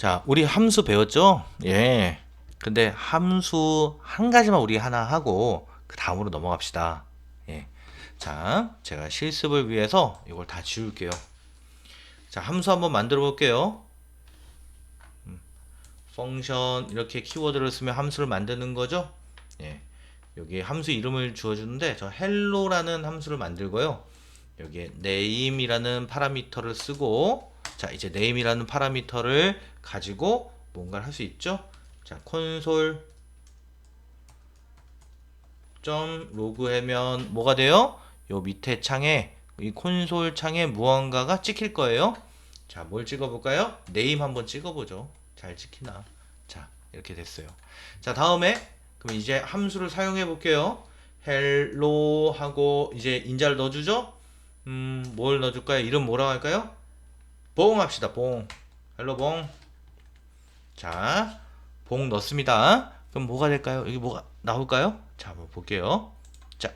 자, 우리 함수 배웠죠? 예. 근데 함수 한 가지만 우리 하나 하고 그 다음으로 넘어갑시다. 예. 자, 제가 실습을 위해서 이걸 다 지울게요. 자, 함수 한번 만들어 볼게요. 음, 펑션 이렇게 키워드를 쓰면 함수를 만드는 거죠? 예. 여기 함수 이름을 주어 주는데 저 hello라는 함수를 만들고요. 여기에 name이라는 파라미터를 쓰고 자, 이제 name이라는 파라미터를 가지고 뭔가를 할 수 있죠? 자, 콘솔 점 로그 하면 뭐가 돼요? 요 밑에 창에 이 콘솔 창에 무언가가 찍힐 거예요. 자, 뭘 찍어 볼까요? 네임 한번 찍어 보죠. 잘 찍히나? 자, 이렇게 됐어요. 자, 다음에 그럼 이제 함수를 사용해 볼게요. hello 하고 이제 인자를 넣어 주죠? 음, 뭘 넣어 줄까요? 이름 뭐라고 할까요? 봉 합시다. 봉. 헬로 봉. 자, 봉 넣습니다. 그럼 뭐가 될까요? 여기 뭐가 나올까요? 자, 한번 볼게요. 자,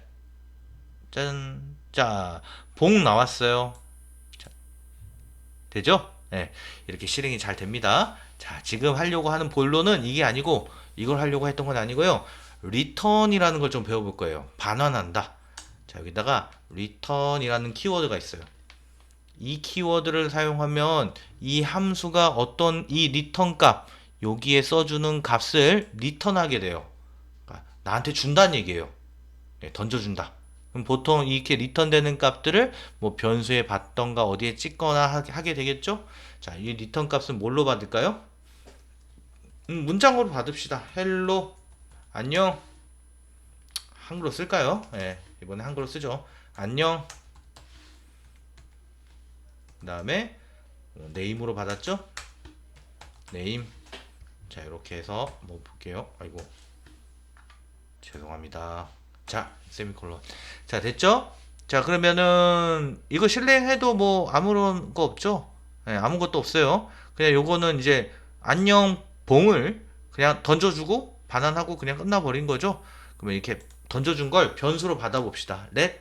짠, 자, 봉 나왔어요. 자, 되죠? 네, 이렇게 실행이 잘 됩니다. 자, 지금 하려고 하는 본론은 이게 아니고 이걸 하려고 했던 건 아니고요. return이라는 걸 좀 배워볼 거예요. 반환한다. 자, 여기다가 return이라는 키워드가 있어요. 이 키워드를 사용하면 이 함수가 어떤 이 리턴 값 여기에 써주는 값을 리턴하게 돼요. 그러니까 나한테 준다는 얘기예요. 네, 던져준다. 그럼 보통 이렇게 리턴되는 값들을 뭐 변수에 받던가 어디에 찍거나 하게, 되겠죠? 자, 이 리턴 값은 뭘로 받을까요? 음, 문장으로 받읍시다. 헬로 안녕. 한글로 쓸까요? 예, 이번에 한글로 쓰죠. 안녕. 그 다음에 네임으로 받았죠? 네임. 자, 이렇게 해서 한번 볼게요. 아이고. 죄송합니다. 자, 세미콜론. 자, 됐죠? 자, 그러면은 이거 실행해도 뭐 아무런 거 없죠? 네, 아무것도 없어요. 그냥 요거는 이제 안녕 봉을 그냥 던져주고 반환하고 그냥 끝나버린 거죠. 그러면 이렇게 던져준 걸 변수로 받아봅시다. let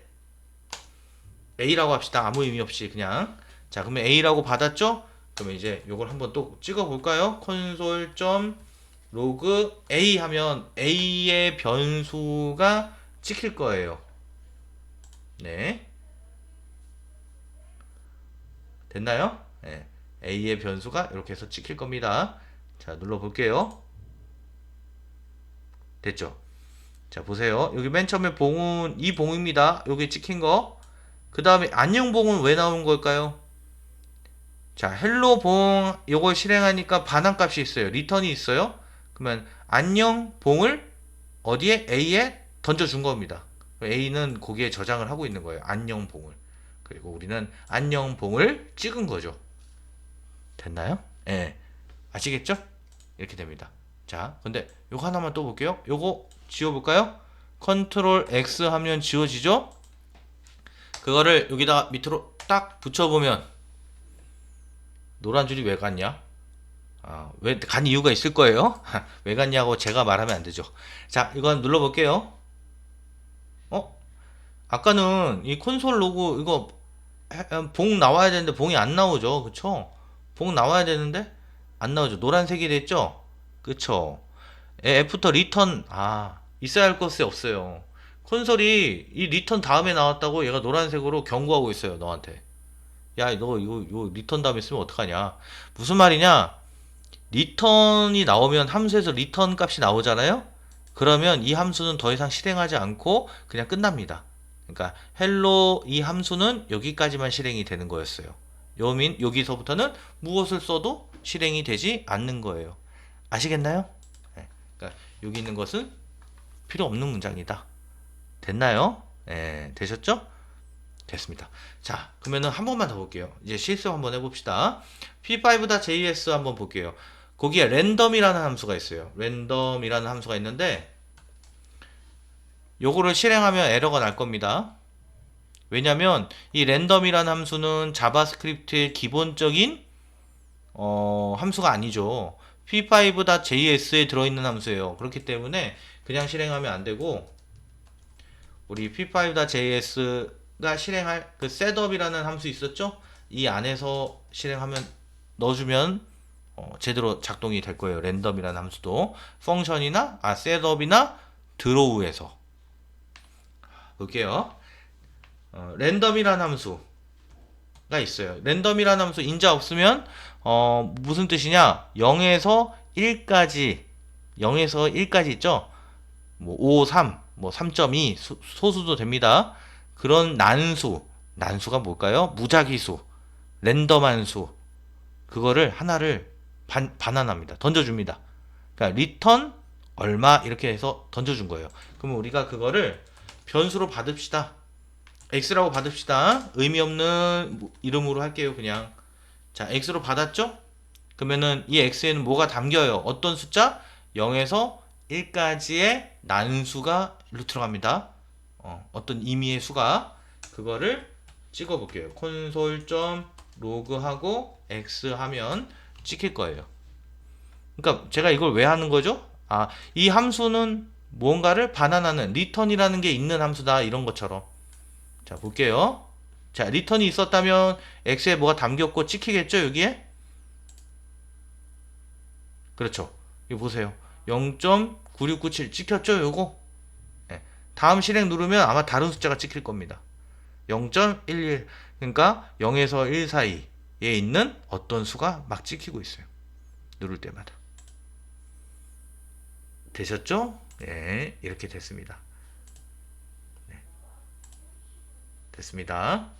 a라고 합시다. 아무 의미 없이 그냥. 자, 그러면 a라고 받았죠? 그러면 이제 요걸 한번 또 찍어 볼까요? 콘솔 점 로그 a 하면 a의 변수가 찍힐 거예요. 네. 됐나요? 네. a의 변수가 이렇게 해서 찍힐 겁니다. 자, 눌러 볼게요. 됐죠? 자, 보세요. 여기 맨 처음에 봉은 이 봉입니다. 여기 찍힌 거. 그 다음에 안녕 봉은 왜 나온 걸까요? 자, 헬로 봉 요걸 실행하니까 반환값이 있어요. 리턴이 있어요. 그러면 안녕 봉을 어디에 A에 던져 준 겁니다. A는 거기에 저장을 하고 있는 거예요. 안녕 봉을. 그리고 우리는 안녕 봉을 찍은 거죠. 됐나요? 예. 네. 아시겠죠? 이렇게 됩니다. 자, 근데 요거 하나만 또 볼게요. 요거 지워 볼까요? 컨트롤 X 하면 지워지죠? 그거를 여기다 밑으로 딱 붙여 보면 노란 줄이 왜 갔냐? 아, 왜 간 이유가 있을 거예요. 왜 갔냐고 제가 말하면 안 되죠. 자, 이거 눌러 볼게요. 어? 아까는 이 콘솔 로고 이거 봉 나와야 되는데 봉이 안 나오죠. 그쵸? 봉 나와야 되는데 안 나오죠. 노란색이 됐죠? 그쵸? 애프터 리턴 아 있어야 할 것이 없어요. 콘솔이 이 리턴 다음에 나왔다고 얘가 노란색으로 경고하고 있어요. 너한테. 야, 너 이거, 리턴 다음에 쓰면 어떡하냐? 무슨 말이냐? 리턴이 나오면 함수에서 리턴 값이 나오잖아요? 그러면 이 함수는 더 이상 실행하지 않고 그냥 끝납니다. 그러니까 헬로 이 함수는 여기까지만 실행이 되는 거였어요. 여민 여기서부터는 무엇을 써도 실행이 되지 않는 거예요. 아시겠나요? 네. 그러니까 여기 있는 것은 필요 없는 문장이다. 됐나요? 네, 되셨죠? 됐습니다. 자, 그러면은 한 번만 더 볼게요. 이제 실습 한번 해봅시다. p5.js 한번 볼게요. 거기에 랜덤이라는 함수가 있어요. 랜덤이라는 함수가 있는데 요거를 실행하면 에러가 날 겁니다. 왜냐면 이 랜덤이라는 함수는 자바스크립트의 기본적인 어, 함수가 아니죠. p5.js에 들어있는 함수예요. 그렇기 때문에 그냥 실행하면 안 되고 우리 p5.js 가 실행할 그 셋업이라는 함수 있었죠? 이 안에서 실행하면 넣어주면 어, 제대로 작동이 될 거예요. 랜덤이라는 함수도 펑션이나 아 셋업이나 드로우에서 볼게요. 어, 랜덤이라는 함수가 있어요. 랜덤이라는 함수 인자 없으면 어, 무슨 뜻이냐? 0에서 1까지 0에서 1까지 있죠? 뭐 5, 3, 뭐 3.2 수, 소수도 됩니다. 그런 난수, 난수가 뭘까요? 무작위수, 랜덤한 수. 그거를 하나를 반, 반환합니다. 던져줍니다. 그러니까 리턴 얼마 이렇게 해서 던져준 거예요. 그러면 우리가 그거를 변수로 받읍시다. x라고 받읍시다. 의미 없는 이름으로 할게요. 그냥 자 x로 받았죠? 그러면은 이 x에는 뭐가 담겨요? 어떤 숫자? 0에서 1까지의 난수가 로 들어갑니다. 어, 어떤 의미의 수가 그거를 찍어 볼게요. 콘솔 로그하고 x 하면 찍힐 거예요. 그러니까 제가 이걸 왜 하는 거죠? 아, 이 함수는 뭔가를 반환하는 리턴이라는 게 있는 함수다 이런 것처럼. 자, 볼게요. 자, 리턴이 있었다면 x에 뭐가 담겼고 찍히겠죠, 여기에? 그렇죠. 이거 보세요. 0.9697 찍혔죠, 요거? 네. 다음 실행 누르면 아마 다른 숫자가 찍힐 겁니다. 0.11 그러니까 0에서 1 사이에 있는 어떤 수가 막 찍히고 있어요. 누를 때마다. 되셨죠? 네, 이렇게 됐습니다. 네. 됐습니다.